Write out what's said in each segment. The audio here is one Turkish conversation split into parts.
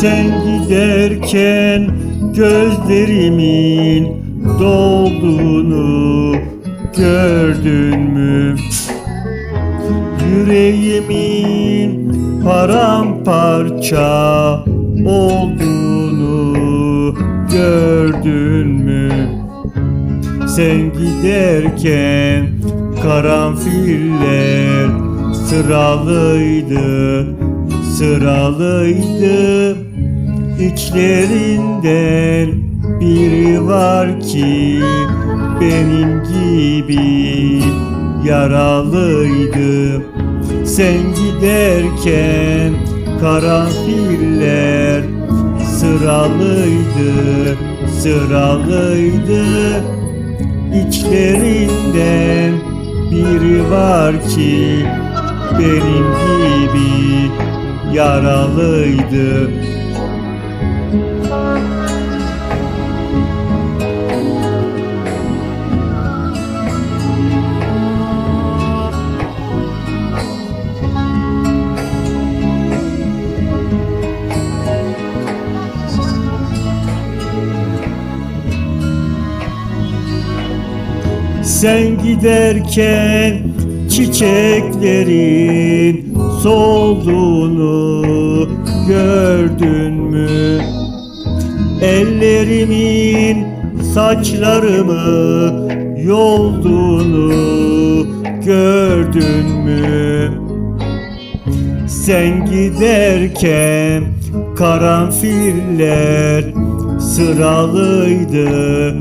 Sen giderken gözlerimin dolduğunu gördün mü? Yüreğimin paramparça olduğunu gördün mü? Sen giderken karanfiller sıralıydı, sıralıydı. İçlerinden biri var ki benim gibi yaralıydı. Sen giderken karanfiller sıralıydı, sıralıydı. İçlerinden biri var ki benim gibi yaralıydı. Sen giderken çiçeklerin solduğunu gördün mü? Ellerimin saçlarımı yolduğunu gördün mü? Sen giderken karanfiller sıralıydı,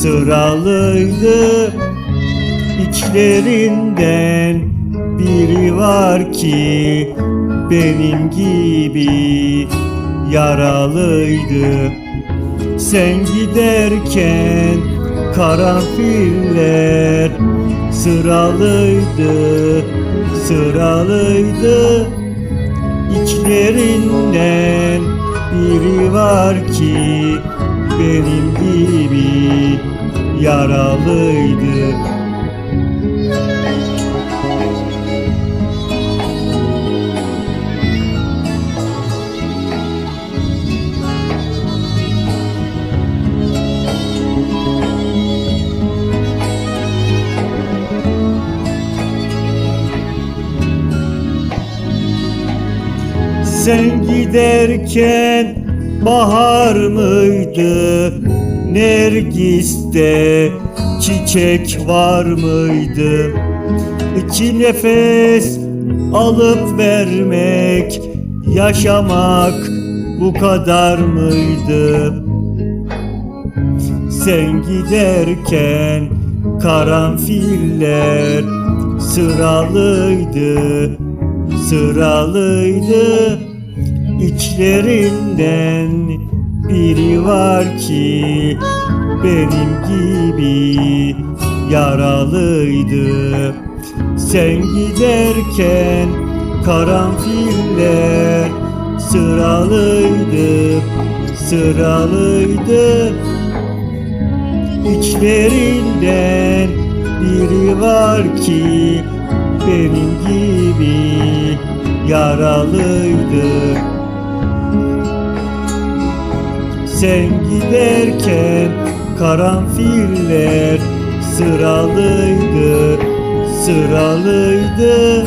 sıralıydı. İçlerinden biri var ki benim gibi yaralıydı. Sen giderken karanfiller sıralıydı, sıralıydı. İçlerinden biri var ki benim gibi yaralıydı. Sen giderken bahar mıydı? Nergis'te çiçek var mıydı? İki nefes alıp vermek, yaşamak bu kadar mıydı? Sen giderken karanfiller sıralıydı, sıralıydı. İçlerinden biri var ki benim gibi yaralıydı. Sen giderken karanfiller sıralıydı, sıralıydı. İçlerinden biri var ki benim gibi yaralıydı. Sen giderken karanfiller sıralıydı, sıralıydı.